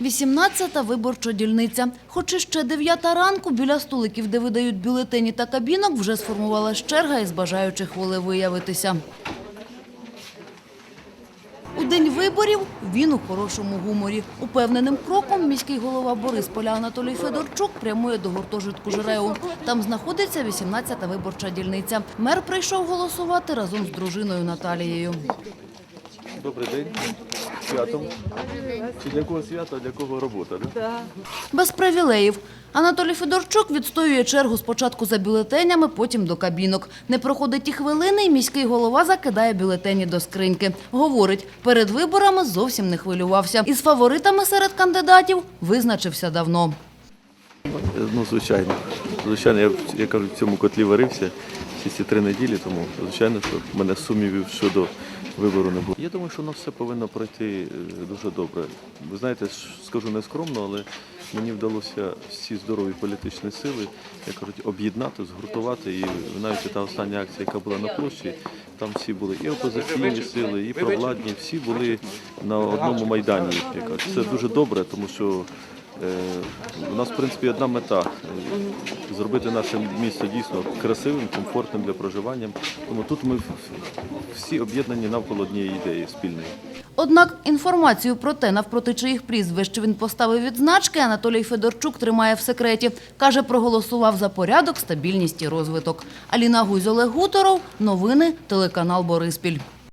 18-та виборча дільниця. Хоч і ще 9 ранку, біля столиків, де видають бюлетені та кабінок, вже сформувалась черга із бажаючих волевиявитися. У день виборів він у хорошому гуморі. Упевненим кроком міський голова Борисполя Анатолій Федорчук прямує до гуртожитку ЖРЕУ. Там знаходиться 18-та виборча дільниця. Мер прийшов голосувати разом з дружиною Наталією. Добрий день. Святом. Чи для кого свято, а для кого робота? Да? Без привілеїв. Анатолій Федорчук відстоює чергу спочатку за бюлетенями, потім до кабінок. Не проходить і хвилини, і міський голова закидає бюлетені до скриньки. Говорить, перед виборами зовсім не хвилювався. Із фаворитами серед кандидатів визначився давно. Ну, звичайно. Звичайно, я, я кажу, в цьому котлі варився всі ці три неділі, тому звичайно, що в мене сумнівів щодо вибору не було. Я думаю, що нас все повинно пройти е, дуже добре. Ви знаєте, скажу нескромно, але мені вдалося всі здорові політичні сили, як кажуть, об'єднати, згуртувати. І навіть та остання акція, яка була на площі, там всі були і опозиційні сили, і провладні, всі були на одному майдані. Це дуже добре, тому що. Е, У нас, в принципі, одна мета е, зробити наше місто дійсно красивим, комфортним для проживання. Тому тут ми всі об'єднані навколо однієї ідеї спільної. Однак інформацію про те, навпроти чиїх прізвищ він поставив відзначки, Анатолій Федорчук тримає в секреті. Каже, проголосував за порядок, стабільність і розвиток. Аліна Гузь, Олег Гуторов. Новини, телеканал Бориспіль.